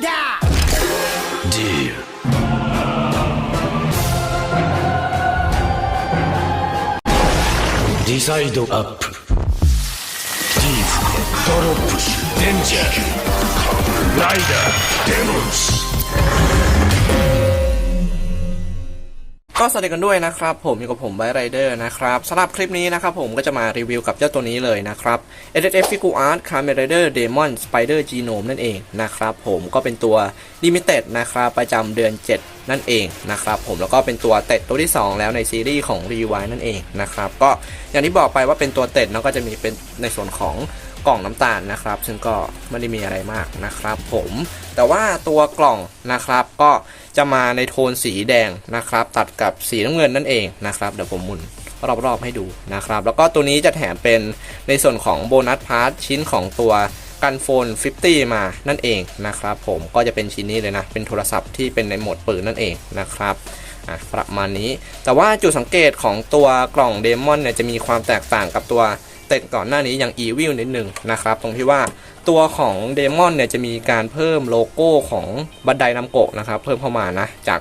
ディディサイドアップ。ディープ。ドロップ。スデンジャー。ライダー。デモンス。 ก็สวัสดีกันด้วยนะครับ ผมอยู่กับผมไบไรเดอร์นะครับสำหรับคลิปนี้นะครับผมก็จะมารีวิวกับเจ้าตัวนี้เลยนะครับ SSF Figure Art Kamen Rider Demon Spider Genome นั่นเองนะครับผมก็เป็นตัว Limited นะครับประจำเดือน 7 นั่นเองนะครับผมแล้วก็เป็นตัวเต็ดตัวที่ 2 แล้วในซีรีส์ของ r e w i นั่นเองนะครับก็อย่างที่บอกไปว่าเป็นตัวเต็ดเนาะก็จะมีเป็นในส่วนของกล่องน้ำตาลนะครับ ซึ่งก็ไม่ได้มีอะไรมากนะครับผมแต่ว่าตัวกล่องนะครับก็ จะมาในโทนสีแดงนะครับ ตัดกับสีน้ำเงินนั่นเองนะครับ เดี๋ยวผมหมุนรอบๆให้ดูนะครับ แล้วก็ตัวนี้จะแถมเป็นในส่วนของโบนัสพาร์ทชิ้นของตัวกันโฟน 50 มานั่นเองนะครับ ผมก็จะเป็นชิ้นนี้เลยนะ เป็นโทรศัพท์ที่เป็นในโหมดปืนนั่นเองนะครับอะประมาณนี้ แต่ว่าจุดสังเกตของตัวกล่องเดมอนเนี่ยจะมีความแตกต่างกับตัว เต็ดก่อนหน้านี้อย่าง e v i l นิดหนึ่งนะครับ ตรงที่ว่าตัวของเดมอนเนี่ยจะมีการเพิ่มโลโก้ของบันไดนำโกะนะครับ เพิ่มเข้ามานะ จาก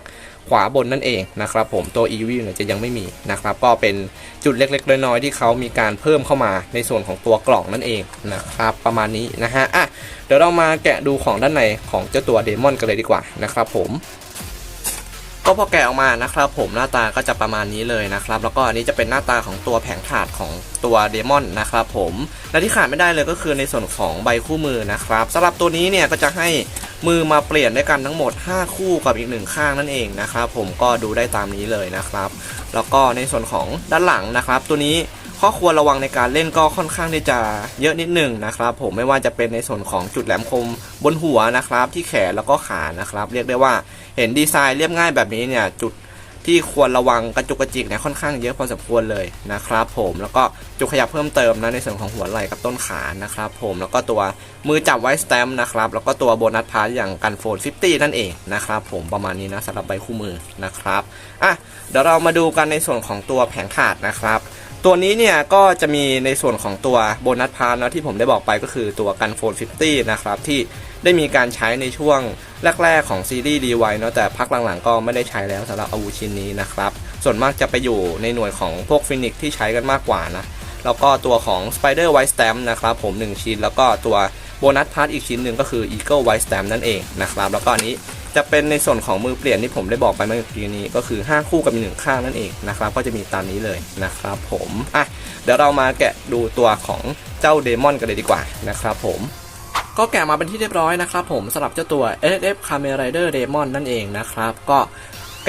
ขวาบนนั่นเองนะครับผมตัว e v i l เนี่ยจะยังไม่มีนะครับ ก็เป็นจุดเล็กๆน้อยๆที่เขามีการเพิ่มเข้ามาในส่วนของตัวกล่องนั่นเองนะครับ ประมาณนี้นะฮะอะเดี๋ยวเรามาแกะดูของด้านในของเจ้าตัวเดมอนกันเลยดีกว่านะครับผม ก็พอแกะออกมานะครับผมหน้าตาก็จะประมาณนี้เลยนะครับ แล้วก็อันนี้จะเป็นหน้าตาของตัวแผงถาดของตัวเดมอนนะครับผมและที่ขาดไม่ได้เลยก็คือในส่วนของใบคู่มือนะครับสำหรับตัวนี้เนี่ยก็จะให้มือมาเปลี่ยนด้วยกันทั้งหมด 5 คู่กับอีกหนึ่งข้างนั่นเองนะครับผมก็ดูได้ตามนี้เลยนะครับ แล้วก็ในส่วนของด้านหลังนะครับ ตัวนี้ ข้อควรระวังในการเล่นก็ค่อนข้างที่จะเยอะนิดหนึ่งนะครับ ผมไม่ว่าจะเป็นในส่วนของจุดแหลมคมบนหัวนะครับ ที่แขนแล้วก็ขานะครับ เรียกได้ว่าเห็นดีไซน์เรียบง่ายแบบนี้เนี่ยจุดที่ควรระวังกระจุกกระจิกเนี่ยค่อนข้างเยอะพอสมควรเลยนะครับ ผมแล้วก็จุดขยับเพิ่มเติมนะในส่วนของหัวไหล่กับต้นขานะครับ ผมแล้วก็ตัวมือจับไว้สแตมนะครับ แล้วก็ตัวโบนัสพาร์ทอย่างกันโฟน50 นั่นเองนะครับ ผมประมาณนี้นะสำหรับใบคู่มือนะครับอะเดี๋ยวเรามาดูกันในส่วนของตัวแผงถาดนะครับ ตัวนี้เนี่ยก็จะมีในส่วนของตัวโบนัสพาร์ทนะที่ผมได้บอกไปก็คือตัวกันโฟน50 นะครับที่ได้มีการใช้ในช่วงแรก ๆ ของซีรีส์ดีไวเนาะแต่พักหลังๆ ก็ไม่ได้ใช้แล้วสำหรับอาวุธชิ้นนี้นะครับ ส่วนมากจะไปอยู่ในหน่วยของพวกฟินิกที่ใช้กันมากกว่านะ แล้วก็ตัวของ Spider White Stamp นะครับผม 1 ชิ้น แล้วก็ตัวโบนัสพาร์ทอีกชิ้นหนึ่งก็คือ Eagle White Stamp นั่นเองนะครับ แล้วก็อันนี้ จะเป็นในส่วนของมือเปลี่ยนที่ผมได้บอกไปเมื่อกี้นี้ก็คือ 5 คู่กับมีหนึ่งข้างนั่นเองนะครับ ก็จะมีตามนี้เลยนะครับผมอะเดี๋ยวเรามาแกะดูตัวของเจ้าเดมอนกันเลยดีกว่านะครับผมก็แกะมาเป็นที่เรียบร้อยนะครับผมสำหรับเจ้าตัว SF Camerader Demon นั่นเองนะครับ ก็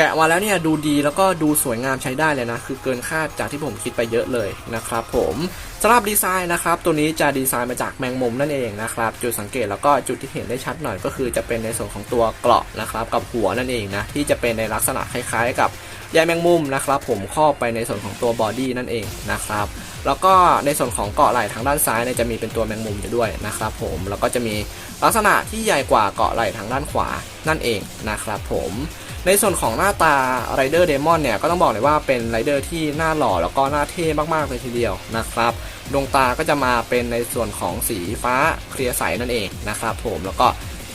แกะมาแล้วเนี่ยดูดีแล้วก็ดูสวยงามใช้ได้เลยนะ คือเกินคาดจากที่ผมคิดไปเยอะเลยนะครับผมสำหรับดีไซน์นะครับ ตัวนี้จะดีไซน์มาจากแมงมุมนั่นเองนะครับ จุดสังเกตแล้วก็จุดที่เห็นได้ชัดหน่อยก็คือจะเป็นในส่วนของตัวเกราะนะครับ กับหัวนั่นเองนะ ที่จะเป็นในลักษณะคล้ายๆ กับใยแมงมุมนะครับ ผมครอบไปในส่วนของตัวบอดี้นั่นเองนะครับแล้วก็ในส่วนของเกาะไหล่ทางด้านซ้ายเนี่ยจะมีเป็นตัวแมงมุมอยู่ด้วยนะครับ ผมแล้วก็จะมีลักษณะที่ใหญ่กว่าเกาะไหล่ทางด้านขวานั่นเองนะครับ ผม ในส่วนของหน้าตาไรเดอร์เดมอนเนี่ยก็ต้องบอกเลยว่าเป็นไรเดอร์ที่หน้าหล่อแล้วก็หน้าเท่มากๆเลยทีเดียวนะครับดวงตาก็จะมาเป็นในส่วนของสีฟ้าเคลียร์ใสนั่นเองนะครับผมแล้วก็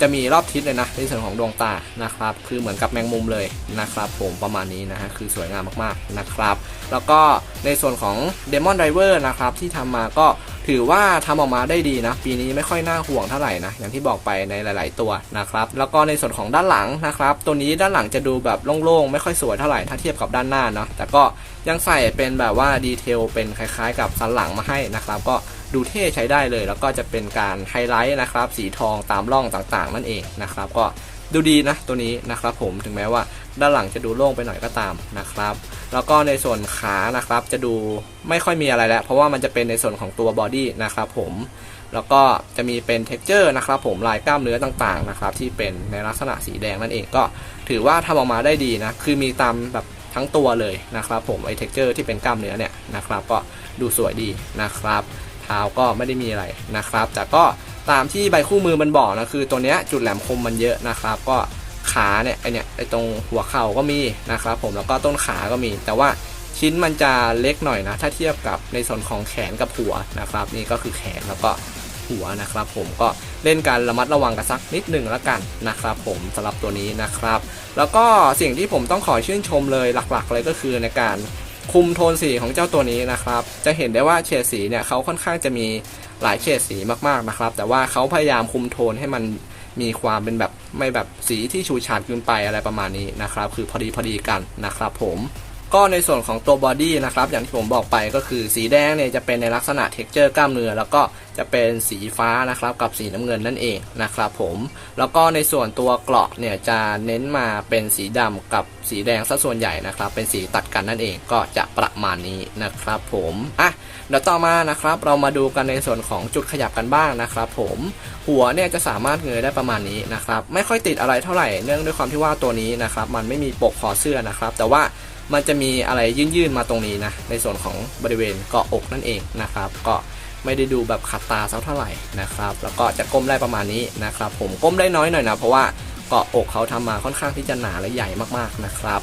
จะมีรอบทิศเลยนะในส่วนของดวงตานะครับคือเหมือนกับแมงมุมเลยนะครับผมประมาณนี้นะฮะคือสวยงามมากๆนะครับ แล้วก็ในส่วนของ Demon Driver นะครับที่ทำมาก็ ถือว่าทำออกมาได้ดีนะ ปีนี้ไม่ค่อยน่าห่วงเท่าไหร่นะ อย่างที่บอกไปในหลาย ๆ ตัวนะครับ แล้วก็ในส่วนของด้านหลังนะครับ ตัวนี้ด้านหลังจะดูแบบโล่ง ๆ ไม่ค่อยสวยเท่าไหร่ถ้าเทียบกับด้านหน้าเนาะ แต่ก็ยังใส่เป็นแบบว่าดีเทลเป็นคล้าย ๆ กับสันหลังมาให้นะครับ ก็ดูเท่ใช้ได้เลย แล้วก็จะเป็นการไฮไลท์นะครับ สีทองตามร่องต่าง ๆ นั่นเองนะครับ ก็ดูดีนะตัวนี้นะครับผม ถึงแม้ว่า ด้านหลังจะดูโล่งไปหน่อยก็ตามนะครับ แล้วก็ในส่วนขานะครับจะดูไม่ค่อยมีอะไรแล้ว เพราะว่ามันจะเป็นในส่วนของตัวบอดี้นะครับผมแล้วก็จะมีเป็น t e x t อร์นะครับผมลายกล้ามเนื้อต่างๆนะครับที่เป็นในลักษณะสีแดงนั่นเองก็ถือว่าทำออกมาได้ดีนะคือมีตามแบบทั้งตัวเลยนะครับผมไอ้ t e x t อร์ที่เป็นกล้ามเนื้อเนี่ยนะครับก็ดูสวยดีนะครับเท้าก็ไม่ได้มีอะไรนะครับแต่ก็ตามที่ใบคู่มือมันบอกนะคือตัวเนี้ยจุดแหลมคมมันเยอะนะครับ ก็ ขาเนี่ยไอเนี่ยไอตรงหัวเข่าก็มีนะครับผมแล้วก็ต้นขาก็มี แต่ว่าชิ้นมันจะเล็กหน่อยนะ ถ้าเทียบกับในส่วนของแขนกับหัวนะครับ นี่ก็คือแขนแล้วก็หัวนะครับ ผมก็เล่นการระมัดระวังกันสักนิดหนึ่งแล้วกันนะครับ ผมสำหรับตัวนี้นะครับ แล้วก็สิ่งที่ผมต้องขอชื่นชมเลยหลักๆ เลยก็คือในการคุมโทนสีของเจ้าตัวนี้นะครับ จะเห็นได้ว่าเฉดสีเนี่ยเขาค่อนข้างจะมีหลายเฉดสีมากๆนะครับ แต่ว่าเขาพยายามคุมโทนให้มันมีความเป็นแบบ ไม่แบบสีที่ฉูดฉาดเกินไปอะไรประมาณนี้นะครับ คือพอดีพอดีกันนะครับผม ก็ในส่วนของตัวบอดี้นะครับอย่างที่ผมบอกไปก็คือสีแดงเนี่ยจะเป็นในลักษณะเท็กเจอร์กล้ามเนื้อแล้วก็จะเป็นสีฟ้านะครับกับสีน้ำเงินนั่นเองนะครับผมแล้วก็ในส่วนตัวเกราะเนี่ยจะเน้นมาเป็นสีดำกับสีแดงซะส่วนใหญ่นะครับ เป็นสีตัดกันนั่นเองก็จะประมาณนี้นะครับผมอะเดี๋ยวต่อมานะครับ เรามาดูกันในส่วนของจุดขยับกันบ้างนะครับ ผมหัวเนี่ยจะสามารถเงยได้ประมาณนี้นะครับ ไม่ค่อยติดอะไรเท่าไหร่เนื่องด้วยความที่ว่าตัวนี้นะครับ มันไม่มีปกคอเสื้อนะครับ แต่ว่า มันจะมีอะไรยื่นๆมาตรงนี้นะ ในส่วนของบริเวณเกาะอกนั่นเองนะครับ ก็ไม่ได้ดูแบบขัดตาสักเท่าไหร่นะครับ แล้วก็จะก้มได้ประมาณนี้นะครับ ผมก้มได้น้อยหน่อยนะเพราะว่าเกาะอกเขาทำมาค่อนข้างที่จะหนาและใหญ่มากๆนะครับ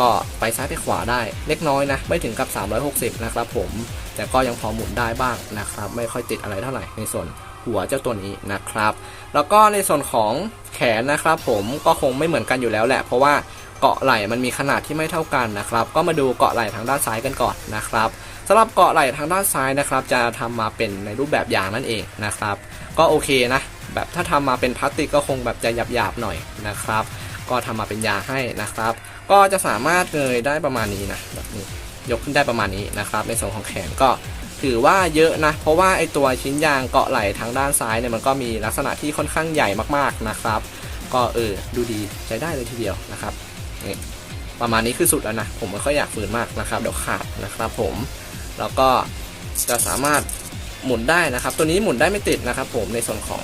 ก็ไปซ้ายไปขวาได้เล็กน้อยนะ ไม่ถึงกับ 360 นะครับผม แต่ก็ยังพอหมุนได้บ้างนะครับ ไม่ค่อยติดอะไรเท่าไหร่ในส่วน หัวเจ้าตัวนี้นะครับ แล้วก็ในส่วนของแขนนะครับ ผมก็คงไม่เหมือนกันอยู่แล้วแหละ เพราะว่าเกาะไหล่มันมีขนาดที่ไม่เท่ากันนะครับ ก็มาดูเกาะไหล่ทางด้านซ้ายกันก่อนนะครับสำหรับเกาะไหล่ทางด้านซ้ายนะครับ จะทำมาเป็นในรูปแบบยางนั่นเองนะครับ ก็โอเคนะแบบถ้าทำมาเป็นพลาสติกก็คงแบบจะหยาบๆหน่อยนะครับ ก็ทำมาเป็นยางให้นะครับ ก็จะสามารถเงยได้ประมาณนี้นะแบบนี้ยกขึ้นได้ประมาณนี้นะครับ ในส่วนของแขนก็ ถือว่าเยอะนะ เพราะว่าไอตัวชิ้นยางเกาะไหล่ทางด้านซ้ายเนี่ยมันก็มีลักษณะที่ค่อนข้างใหญ่มากๆนะครับ ก็เออดูดีใช้ได้เลยทีเดียวนะครับนี่ประมาณนี้คือสุดแล้วนะ ผมไม่ค่อยอยากฝืนมากนะครับเดี๋ยวขาดนะครับผมแล้วก็จะสามารถหมุนได้นะครับ ตัวนี้หมุนได้ไม่ติดนะครับ ผมในส่วนของ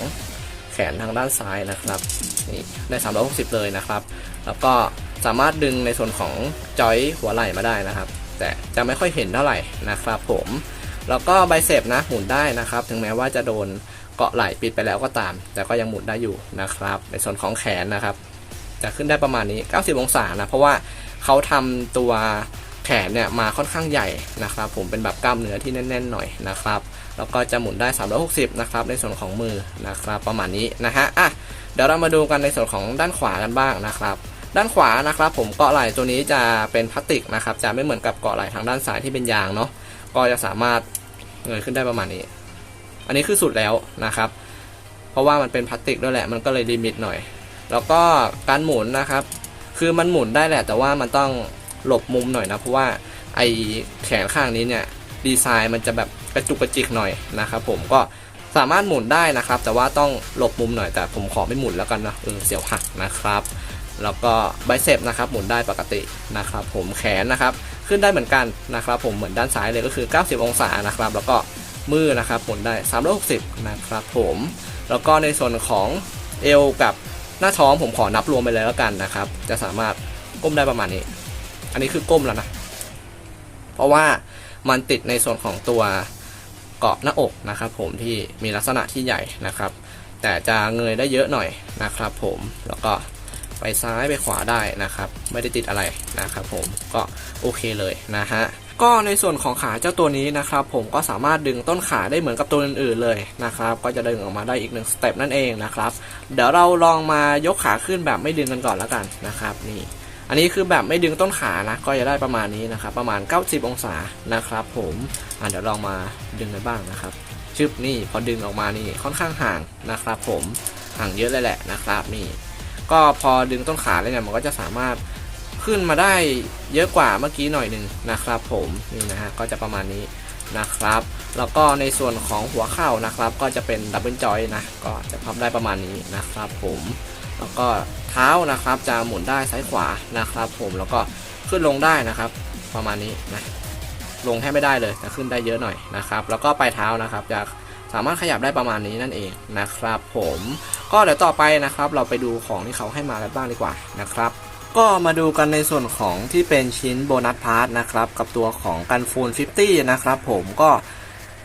แขนทางด้านซ้ายนะครับนี่ได้ 360 เลยนะครับ แล้วก็สามารถดึงในส่วนของจอยหัวไหล่มาได้นะครับ แต่จะไม่ค่อยเห็นเท่าไหร่นะครับผม แล้วก็ไบเซปนะหมุนได้นะครับ ถึงแม้ว่าจะโดนเกาะไหล่ปิดไปแล้วก็ตาม แต่ก็ยังหมุนได้อยู่นะครับ ในส่วนของแขนนะครับ จะขึ้นได้ประมาณนี้ 90 องศานะ เพราะว่าเขาทำตัวแขนเนี่ยมาค่อนข้างใหญ่นะครับ ผมเป็นแบบกล้ามเนื้อที่แน่น ๆ หน่อยนะครับแล้วก็จะหมุนได้ 360 นะครับ ในส่วนของมือนะครับ ประมาณนี้นะฮะอะเดี๋ยวเรามาดูกันในส่วนของด้านขวากันบ้างนะครับ ด้านขวานะครับผมเกาะไหล่ตัวนี้จะเป็นพลาสติกนะครับ จะไม่เหมือนกับเกาะไหล่ทางด้านซ้ายที่เป็นยางเนาะก็จะสามารถ เงยขึ้นได้ประมาณนี้ อันนี้คือสุดแล้วนะครับ เพราะว่ามันเป็นพลาสติกด้วยแหละ มันก็เลยลิมิตหน่อย แล้วก็การหมุนนะครับ คือมันหมุนได้แหละ แต่ว่ามันต้องหลบมุมหน่อยนะ เพราะว่าไอแขนข้างนี้เนี่ยดีไซน์มันจะแบบกระจุกกระจิกหน่อยนะครับผมก็สามารถหมุนได้นะครับ แต่ว่าต้องหลบมุมหน่อยแต่ผมขอไม่หมุนแล้วกันนะเออเสียวหักนะครับ แล้วก็ไบเซปนะครับหมุนได้ปกตินะครับ ผมแขนนะครับ ขึ้นได้เหมือนกันนะครับผมเหมือนด้านซ้ายเลยก็คือ 90 องศานะครับแล้วก็มือนะครับหมุนได้ 360 นะครับผมแล้วก็ในส่วนของเอวกับหน้าท้องผมขอนับรวมไปเลยแล้วกันนะครับ จะสามารถก้มได้ประมาณนี้ อันนี้คือก้มแล้วนะ เพราะว่ามันติดในส่วนของตัวเกาะหน้าอกนะครับผมที่มีลักษณะที่ใหญ่นะครับ แต่จะเงยได้เยอะหน่อยนะครับผมแล้วก็ ไปซ้ายไปขวาได้นะครับ ไม่ได้ติดอะไรนะครับผมก็โอเคเลยนะฮะก็ในส่วนของขาเจ้าตัวนี้นะครับ ผมก็สามารถดึงต้นขาได้เหมือนกับตัวอื่นๆเลยนะครับ ก็จะดึงออกมาได้อีกหนึ่งสเต็ปนั่นเองนะครับ เดี๋ยวเราลองมายกขาขึ้นแบบไม่ดึงกันก่อนแล้วกันนะครับ นี่ อันนี้คือแบบไม่ดึงต้นขานะ ก็จะได้ประมาณนี้นะครับ ประมาณ 90 องศานะครับ ผมอะเดี๋ยวลองมาดึงกันบ้างนะครับชึบนี่พอดึงออกมานี่ค่อนข้างห่างนะครับ ผมห่างเยอะเลยแหละนะครับนี่ ก็พอดึงต้นขาเลยเนี่ยมันก็จะสามารถขึ้นมาได้เยอะกว่าเมื่อกี้หน่อยหนึ่งนะครับผมนี่นะฮะก็จะประมาณนี้นะครับ แล้วก็ในส่วนของหัวเข่านะครับ ก็จะเป็นดับเบิลจอยนะก็จะพับได้ประมาณนี้นะครับ ผมแล้วก็เท้านะครับจะหมุนได้ซ้ายขวานะครับ ผมแล้วก็ขึ้นลงได้นะครับ ประมาณนี้นะลงแทบไม่ได้เลยแต่ขึ้นได้เยอะหน่อยนะครับ แล้วก็ปลายเท้านะครับจะ สามารถขยับได้ประมาณนี้นั่นเองนะครับผมก็เดี๋ยวต่อไปนะครับ เราไปดูของที่เขาให้มากันบ้างดีกว่านะครับก็มาดูกันในส่วนของที่เป็นชิ้นโบนัสพาร์ทนะครับ กับตัวของกันฟูน50 นะครับผมก็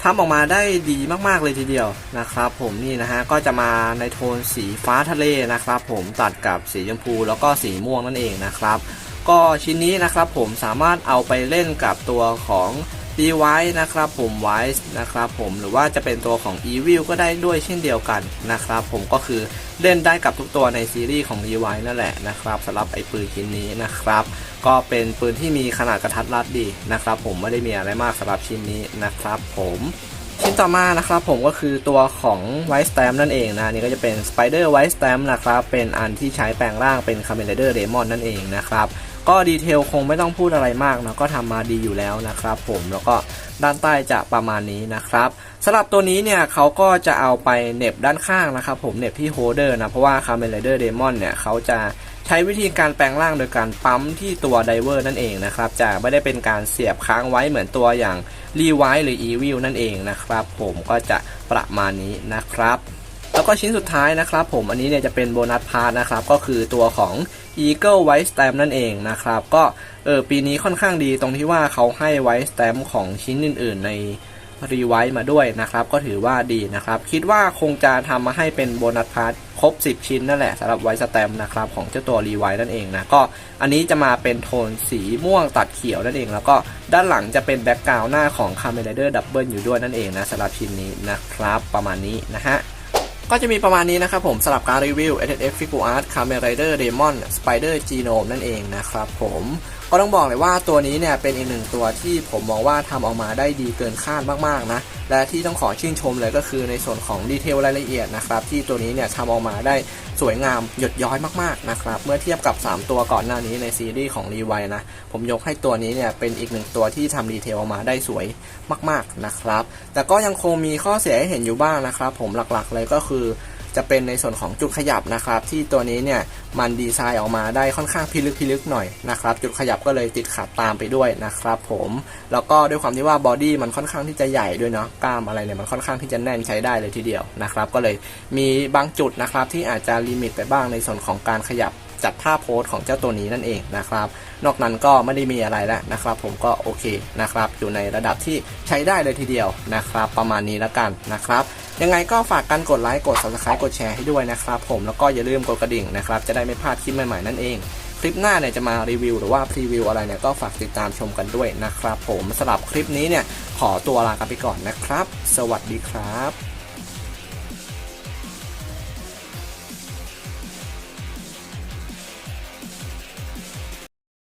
ทำออกมาได้ดีมากๆเลยทีเดียวนะครับ ผมนี่นะฮะก็จะมาในโทนสีฟ้าทะเลนะครับ ผมตัดกับสีชมพูแล้วก็สีม่วงนั่นเองนะครับ ก็ชิ้นนี้นะครับผมสามารถเอาไปเล่นกับตัวของ ดีไวนะครับผมไวส์นะครับผมหรือว่าจะเป็นตัวของ Evil ก็ได้ด้วยเช่นเดียวกันนะครับผมก็คือเล่นได้กับทุกตัวในซีรีส์ของ d e v i นั่นแหละนะครับสำหรับไอ้ปืนชิ้นนี้นะครับ ก็เป็นปืนที่มีขนาดกระทัดรัดดีนะครับผมไม่ได้มีอะไรมากสำหรับชิ้นนี้นะครับผมชิ้นต่อมานะครับผมก็คือตัวของ White Stamp นั่นเองนะนี่ก็จะเป็น Spider White Stamp นะครับเป็นอันที่ใช้แปลงร่างเป็น Kamen Rider Demon นั่นเองนะครับ ก็ดีเทลคงไม่ต้องพูดอะไรมากนะก็ทำมาดีอยู่แล้วนะครับผมแล้วก็ด้านใต้จะประมาณนี้นะครับสำหรับตัวนี้เนี่ยเขาก็จะเอาไปเน็บด้านข้างนะครับผมเน็บที่โฮเดอร์นะเพราะว่า Kamen Rider Demon เนี่ยเขาจะใช้วิธีการแปลงร่างโดยการปั๊มที่ตัวไดเวอร์นั่นเองนะครับจะไม่ได้เป็นการเสียบค้างไว้เหมือนตัวอย่างรีไวหรือ Evil นั่นเองนะครับผมก็จะประมาณนี้นะครับ แล้วก็ชิ้นสุดท้ายนะครับผมอันนี้เนี่ยจะเป็นโบนัสพาร์ทนะครับก็คือตัวของ Eagle White Stamp นั่นเองนะครับก็เออปีนี้ค่อนข้างดีตรงที่ว่าเขาให้ White Stamp ของชิ้นอื่น ๆ ในรีไวท์มาด้วยนะครับ ก็ถือว่าดีนะครับ คิดว่าคงจะทำมาให้เป็นโบนัสพาร์ทครบ 10 ชิ้นนั่นแหละสำหรับไวท์สแตมนะครับของเจ้าตัวรีไวท์นั่นเองนะก็อันนี้จะมาเป็นโทนสีม่วงตัดเขียวนั่นเอง แล้วก็ด้านหลังจะเป็นแบ็กกราวน์หน้าของ Kamen Rider Double อยู่ด้วยนั่นเองนะสำหรับชิ้นนี้นะครับประมาณนี้นะฮะ ก็จะมีประมาณนี้นะครับผมสำหรับการรีวิว SSF Figure Art Kamen Rider Demon Spider Genome นั่นเองนะครับผม ก็ต้องบอกเลยว่าตัวนี้เนี่ยเป็นอีกหนึ่งตัวที่ผมมองว่าทำออกมาได้ดีเกินคาดมากๆนะ และที่ต้องขอชื่นชมเลยก็คือในส่วนของดีเทลรายละเอียดนะครับที่ตัวนี้เนี่ยทำออกมาได้สวยงามหยดย้อยมากๆนะครับเมื่อเทียบกับ 3 ตัวก่อนหน้านี้ในซีรีส์ของรีไวนะผมยกให้ตัวนี้เนี่ยเป็นอีกหนึ่งตัวที่ทำดีเทลออกมาได้สวยมากๆนะครับ แต่ก็ยังคงมีข้อเสียให้เห็นอยู่บ้างนะครับ ผมหลักๆเลยก็คือ จะเป็นในส่วนของจุดขยับนะครับ ที่ตัวนี้เนี่ยมันดีไซน์ออกมาได้ค่อนข้างพิลึกพิลึกหน่อยนะครับ จุดขยับก็เลยติดขัดตามไปด้วยนะครับผมแล้วก็ด้วยความที่ว่าบอดี้มันค่อนข้างที่จะใหญ่ด้วยเนาะกล้ามอะไรเนี่ยมันค่อนข้างที่จะแน่นใช้ได้เลยทีเดียวนะครับ ก็เลยมีบางจุดนะครับที่อาจจะลิมิตไปบ้างในส่วนของการขยับ จัดท่าโพสของเจ้าตัวนี้นั่นเองนะครับ นอกนั้นก็ไม่ได้มีอะไรแล้วนะครับ ผมก็โอเคนะครับ อยู่ในระดับที่ใช้ได้เลยทีเดียวนะครับ ประมาณนี้แล้วกันนะครับ ยังไงก็ฝากกันกดไลค์กด subscribe กดแชร์ให้ด้วยนะครับ ผมแล้วก็อย่าลืมกดกระดิ่งนะครับ จะได้ไม่พลาดคลิปใหม่ๆนั่นเองคลิปหน้าเนี่ยจะมารีวิวหรือว่าพรีวิวอะไรเนี่ยก็ฝากติดตามชมกันด้วยนะครับ ผมสำหรับคลิปนี้เนี่ยขอตัวลากันไปก่อนนะครับ สวัสดีครับ